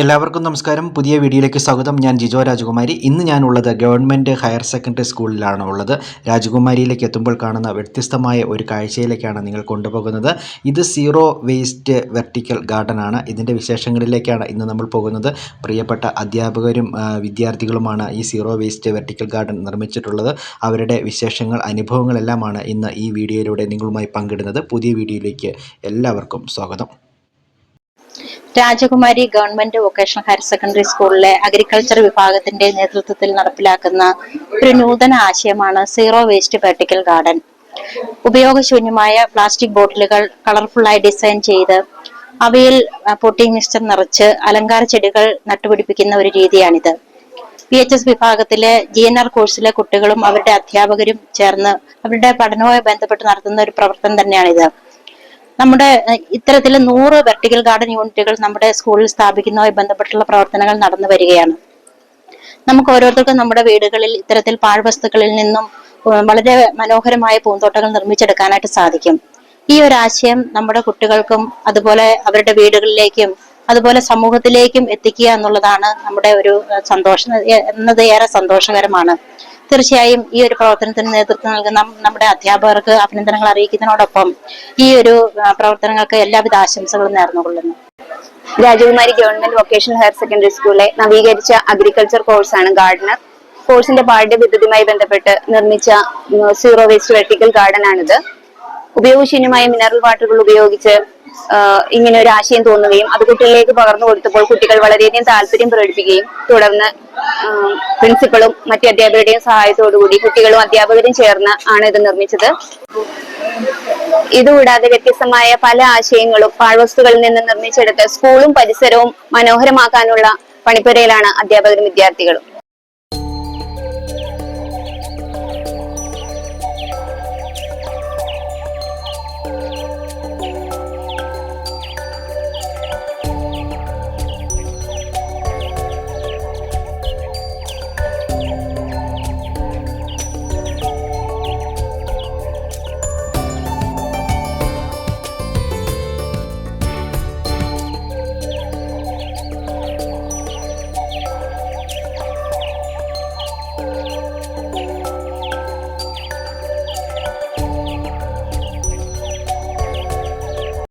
എല്ലാവർക്കും നമസ്കാരം. പുതിയ വീഡിയോയിലേക്ക് സ്വാഗതം. ഞാൻ ജിജോ രാജകുമാരി. ഇന്ന് ഞാനുള്ളത് ഗവൺമെന്റ് ഹയർ സെക്കൻഡറി സ്കൂളിലാണ് ഉള്ളത്. രാജകുമാരിയിലേക്ക് എത്തുമ്പോൾ കാണുന്ന വ്യത്യസ്തമായ ഒരു കാഴ്ചയിലേക്കാണ് നിങ്ങൾ കൊണ്ടുപോകുന്നത്. ഇത് സീറോ വേസ്റ്റ് വെർട്ടിക്കൽ ഗാർഡൻ ആണ് ഇതിന്റെ വിശേഷങ്ങളിലേക്കാണ് ഇന്ന് നമ്മൾ പോകുന്നത്. പ്രിയപ്പെട്ട അധ്യാപകരും വിദ്യാർത്ഥികളുമാണ് ഈ സീറോ വേസ്റ്റ് വെർട്ടിക്കൽ ഗാർഡൻ നിർമ്മിച്ചിട്ടുള്ളത്. അവരുടെ വിശേഷങ്ങൾ അനുഭവങ്ങളെല്ലാമാണ് ഇന്ന് ഈ വീഡിയോയിലൂടെ നിങ്ങളുമായി പങ്കിടുന്നത്. പുതിയ വീഡിയോയിലേക്ക് എല്ലാവർക്കും സ്വാഗതം. Rajakumari government vocational higher secondary സ്കൂളിലെ അഗ്രികൾച്ചർ വിഭാഗത്തിന്റെ നേതൃത്വത്തിൽ നടപ്പിലാക്കുന്ന ഒരു നൂതന ആശയമാണ് സീറോ വേസ്റ്റ് വെർട്ടിക്കൽ ഗാർഡൻ. ഉപയോഗശൂന്യമായ പ്ലാസ്റ്റിക് ബോട്ടിലുകൾ കളർഫുള്ളായി ഡിസൈൻ ചെയ്ത് അവയിൽ പൊട്ടിംഗ് മിക്സ്ചർ നിറച്ച് അലങ്കാര ചെടികൾ നട്ടുപിടിപ്പിക്കുന്ന ഒരു രീതിയാണിത്. പി എച്ച് എസ് വിഭാഗത്തിലെ ജി എൻ ആർ കോഴ്സിലെ കുട്ടികളും അവരുടെ അധ്യാപകരും ചേർന്ന് അവരുടെ പഠനവുമായി ബന്ധപ്പെട്ട് നടത്തുന്ന ഒരു പ്രവർത്തനം തന്നെയാണിത്. നമ്മുടെ ഇത്തരത്തിൽ നൂറ് വെർട്ടിക്കൽ ഗാർഡൻ യൂണിറ്റുകൾ നമ്മുടെ സ്കൂളിൽ സ്ഥാപിക്കുന്നതുമായി ബന്ധപ്പെട്ടുള്ള പ്രവർത്തനങ്ങൾ നടന്നു വരികയാണ്. നമുക്ക് ഓരോരുത്തർക്കും നമ്മുടെ വീടുകളിൽ ഇത്തരത്തിൽ പാഴ്വസ്തുക്കളിൽ നിന്നും വളരെ മനോഹരമായ പൂന്തോട്ടങ്ങൾ നിർമ്മിച്ചെടുക്കാനായിട്ട് സാധിക്കും. ഈ ഒരു ആശയം നമ്മുടെ കുട്ടികൾക്കും അതുപോലെ അവരുടെ വീടുകളിലേക്കും അതുപോലെ സമൂഹത്തിലേക്കും എത്തിക്കുക എന്നുള്ളതാണ് നമ്മുടെ ഒരു സന്തോഷം എന്നത് ഏറെ സന്തോഷകരമാണ്. തീർച്ചയായും ഈ ഒരു പ്രവർത്തനത്തിന് നേതൃത്വം നൽകുന്ന നമ്മുടെ അധ്യാപകർക്ക് അഭിനന്ദനങ്ങൾ അറിയിക്കുന്നതിനോടൊപ്പം ഈ ഒരു പ്രവർത്തനങ്ങൾക്ക് എല്ലാവിധ ആശംസകളും നേർന്നുകൊള്ളുന്നു. രാജകുമാരി ഗവൺമെന്റ് വൊക്കേഷണൽ ഹയർ സെക്കൻഡറി സ്കൂളിലെ നവീകരിച്ച അഗ്രികൾച്ചർ കോഴ്സാണ് ഗാർഡനർ. കോഴ്സിന്റെ പാഠ്യപദ്ധതിയുമായി ബന്ധപ്പെട്ട് നിർമ്മിച്ച സീറോ വേസ്റ്റ് വെർട്ടിക്കൽ ഗാർഡൻ ആണിത് ഉപയോഗശൂന്യമായ മിനറൽ വാട്ടറുകൾ ഉപയോഗിച്ച് ഇങ്ങനെ ഒരു ആശയം തോന്നുകയും അത് കുട്ടികളിലേക്ക് പകർന്നു കൊടുത്തപ്പോൾ കുട്ടികൾ വളരെയധികം താല്പര്യം പ്രകടിപ്പിക്കുകയും തുടർന്ന് പ്രിൻസിപ്പളും മറ്റ് അധ്യാപകരുടെയും സഹായത്തോടുകൂടി കുട്ടികളും അധ്യാപകരും ചേർന്ന് ആണ് ഇത് നിർമ്മിച്ചത്. ഇതുകൂടാതെ വ്യത്യസ്തമായ പല ആശയങ്ങളും പാഴ്വസ്തുക്കളിൽ നിന്ന് നിർമ്മിച്ചെടുത്ത് സ്കൂളും പരിസരവും മനോഹരമാക്കാനുള്ള പണിപ്പുരയിലാണ് അധ്യാപകരും വിദ്യാർത്ഥികളും.